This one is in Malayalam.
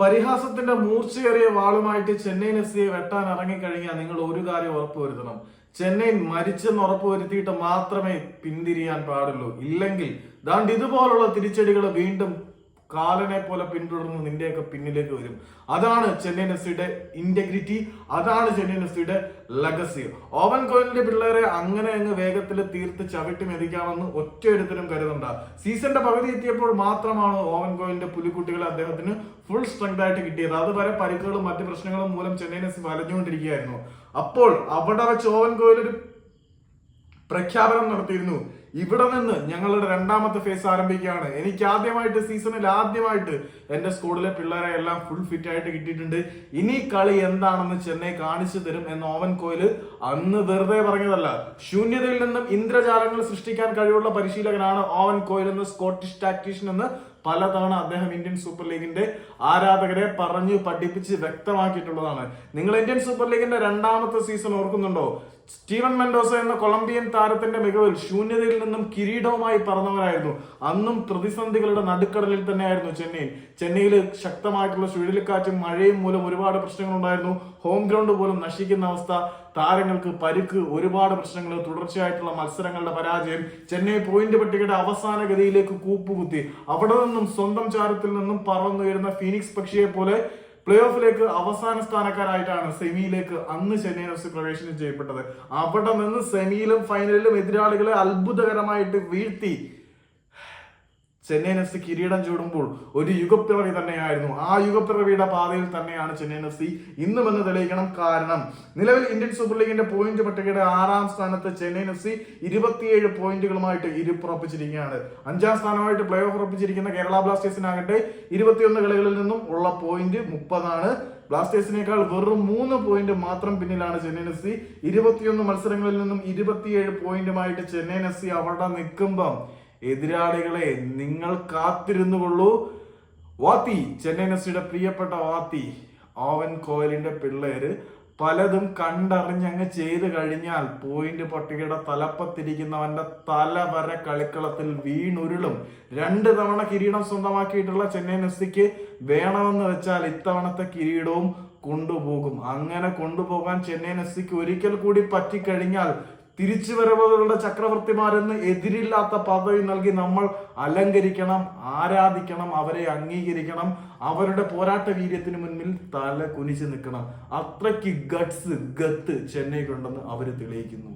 പരിഹാസത്തിന്റെ മൂർച്ചയേറിയ വാളുമായിട്ട് ചെന്നൈയിൻ എഫ് സിയെ വെട്ടാൻ ഇറങ്ങിക്കഴിഞ്ഞാൽ നിങ്ങൾ ഒരു കാര്യം ഉറപ്പുവരുത്തണം. ചെന്നൈ മരിച്ചെന്ന് ഉറപ്പുവരുത്തിയിട്ട് മാത്രമേ പിന്തിരിയാൻ പാടുള്ളൂ. ഇല്ലെങ്കിൽ ദാണ്ട് ഇതുപോലുള്ള തിരിച്ചടികൾ വീണ്ടും കാലനെ പോലെ പിന്തുടർന്ന് നിന്റെയൊക്കെ പിന്നിലേക്ക് വരും. അതാണ് ചെന്നൈ എഫ് സിയുടെ ഇന്റഗ്രിറ്റി അതാണ് ചെന്നൈ എഫ് സിയുടെ ലഗസി ഓവൻ കോയിലിന്റെ പിള്ളേരെ അങ്ങനെ അങ്ങ് വേഗത്തിൽ തീർത്ത് ചവിട്ടി മെതിക്കാമെന്ന് ഒറ്റയെടുത്തിനും കരുതണ്ട. സീസണിന്റെ പകുതി എത്തിയപ്പോൾ മാത്രമാണ് ഓവൻ കോയിലിന്റെ പുലിക്കുട്ടികളെ അദ്ദേഹത്തിന് ഫുൾ സ്ട്രെങ്ത് ആയിട്ട് കിട്ടിയത്. അതുവരെ പരിക്കുകളും മറ്റു പ്രശ്നങ്ങളും മൂലം ചെന്നൈ എഫ് സി വലഞ്ഞുകൊണ്ടിരിക്കുകയായിരുന്നു. അപ്പോൾ അവിടെ വെച്ച് ഓവൻ കോഹ്ലി ഒരു പ്രഖ്യാപനം നടത്തിയിരുന്നു. ഇവിടെ നിന്ന് ഞങ്ങളുടെ രണ്ടാമത്തെ ഫേസ് ആരംഭിക്കുകയാണ്. എനിക്ക് ആദ്യമായിട്ട് സീസണിൽ ആദ്യമായിട്ട് എന്റെ സ്കൂളിലെ പിള്ളേരെ എല്ലാം ഫുൾ ഫിറ്റ് ആയിട്ട് കിട്ടിയിട്ടുണ്ട്. ഇനി കളി എന്താണെന്ന് ചെന്നൈ കാണിച്ചു തരും എന്ന് ഓവൻ കോയിൽ അന്ന് വെറുതെ പറഞ്ഞതല്ല. ശൂന്യതയിൽ നിന്നും ഇന്ദ്രജാലങ്ങൾ സൃഷ്ടിക്കാൻ കഴിവുള്ള പരിശീലകനാണ് ഓവൻ കോയിൽ എന്ന് സ്കോട്ടിഷ് ടാക്ടീഷ്യൻ എന്ന് പലതവണ അദ്ദേഹം ഇന്ത്യൻ സൂപ്പർ ലീഗിന്റെ ആരാധകരെ പറഞ്ഞു പഠിപ്പിച്ച് വ്യക്തമാക്കിയിട്ടുള്ളതാണ്. നിങ്ങൾ ഇന്ത്യൻ സൂപ്പർ ലീഗിന്റെ രണ്ടാമത്തെ സീസൺ ഓർക്കുന്നുണ്ടോ? സ്റ്റീവൻ മെൻഡോസ എന്ന കൊളംബിയൻ താരത്തിന്റെ മികവിൽ ശൂന്യതയിൽ നിന്നും കിരീടവുമായി പറന്നവരായിരുന്നു. അന്നും പ്രതിസന്ധികളുടെ നടുക്കടലിൽ തന്നെയായിരുന്നു ചെന്നൈ. ചെന്നൈയിൽ ശക്തമായിട്ടുള്ള ചുഴലിക്കാറ്റും മഴയും മൂലം ഒരുപാട് പ്രശ്നങ്ങൾ ഉണ്ടായിരുന്നു ഹോം ഗ്രൗണ്ട് പോലും നശിക്കുന്ന അവസ്ഥ. താരങ്ങൾക്ക് പരുക്ക് ഒരുപാട് പ്രശ്നങ്ങൾ തുടർച്ചയായിട്ടുള്ള മത്സരങ്ങളുടെ പരാജയം. ചെന്നൈ പോയിന്റ് പട്ടികയുടെ അവസാന ഗതിയിലേക്ക് കൂപ്പുകുത്തി. അവിടെ നിന്നും സ്വന്തം ചാരത്തിൽ നിന്നും പറന്നുയരുന്ന ഫീനിക്സ് പക്ഷിയെ പോലെ പ്ലേ ഓഫിലേക്ക് അവസാന സ്ഥാനക്കാരായിട്ടാണ് സെമിയിലേക്ക് അന്ന് ചെന്നൈയിൻ എഫ് സി പ്രവേശനം ചെയ്യപ്പെട്ടത്. അവിടെ നിന്ന് സെമിയിലും ഫൈനലിലും എതിരാളികളെ അത്ഭുതകരമായിട്ട് വീഴ്ത്തി. ചെന്നൈയിൻ എഫ് സി കിരീടം ചൂടുമ്പോൾ ഒരു യുഗപ്പിറവി തന്നെയായിരുന്നു. ആ യുഗപ്പിറവിയുടെ പാതയിൽ തന്നെയാണ് ചെന്നൈയിൻ എഫ് സി ഇന്നും എന്ന് തെളിയിക്കണം കാരണം നിലവിൽ ഇന്ത്യൻ സൂപ്പർ ലീഗിന്റെ പോയിന്റ് പട്ടികയുടെ ആറാം സ്ഥാനത്ത് ചെന്നൈയിൻ എഫ് സി ഇരുപത്തിയേഴ് പോയിന്റുകളുമായിട്ട് ഇരുപ്പുറപ്പിച്ചിരിക്കുകയാണ്. അഞ്ചാം സ്ഥാനമായിട്ട് പ്ലേ ഓഫ് ഉറപ്പിച്ചിരിക്കുന്ന കേരള ബ്ലാസ്റ്റേഴ്സിനാകട്ടെ ഇരുപത്തിയൊന്ന് കളികളിൽ നിന്നും ഉള്ള പോയിന്റ് മുപ്പതാണ്. ബ്ലാസ്റ്റേഴ്സിനേക്കാൾ വെറും മൂന്ന് പോയിന്റ് മാത്രം പിന്നിലാണ് ചെന്നൈയിൻ എഫ് സി. ഇരുപത്തിയൊന്ന് മത്സരങ്ങളിൽ നിന്നും ഇരുപത്തിയേഴ് പോയിന്റുമായിട്ട് ചെന്നൈയിൻ എഫ് സി അവിടെ നിൽക്കുമ്പം എതിരാളികളെ നിങ്ങൾ കാത്തിരുന്നു കൊള്ളൂ വാത്തി ചെന്നൈയിൻ എഫ് പ്രിയപ്പെട്ട വാത്തി ഓവൻ കോയലിന്റെ പിള്ളേര് പലതും കണ്ടറിഞ്ഞങ്ങ് ചെയ്ത് കഴിഞ്ഞാൽ പോയിന്റ് പട്ടികയുടെ തലപ്പത്തിരിക്കുന്നവന്റെ തല വരെ കളിക്കളത്തിൽ വീണുരുളും. രണ്ട് തവണ കിരീടം സ്വന്തമാക്കിയിട്ടുള്ള ചെന്നൈ എഫ് വേണമെന്ന് വെച്ചാൽ ഇത്തവണത്തെ കിരീടവും കൊണ്ടുപോകും. അങ്ങനെ കൊണ്ടുപോകാൻ ചെന്നൈ എഫ് ഒരിക്കൽ കൂടി പറ്റിക്കഴിഞ്ഞാൽ തിരിച്ചുവരവുകളുടെ ചക്രവർത്തിമാരെന്ന് എതിരില്ലാത്ത പദവി നൽകി നമ്മൾ അലങ്കരിക്കണം ആരാധിക്കണം അവരെ അംഗീകരിക്കണം അവരുടെ പോരാട്ട വീര്യത്തിന് മുന്നിൽ തല കുനിച്ച് നിൽക്കണം. അത്രയ്ക്ക് ഗട്സ് ഗത്ത് ചെന്നൈക്കുണ്ടെന്ന് അവർ തെളിയിക്കുന്നു.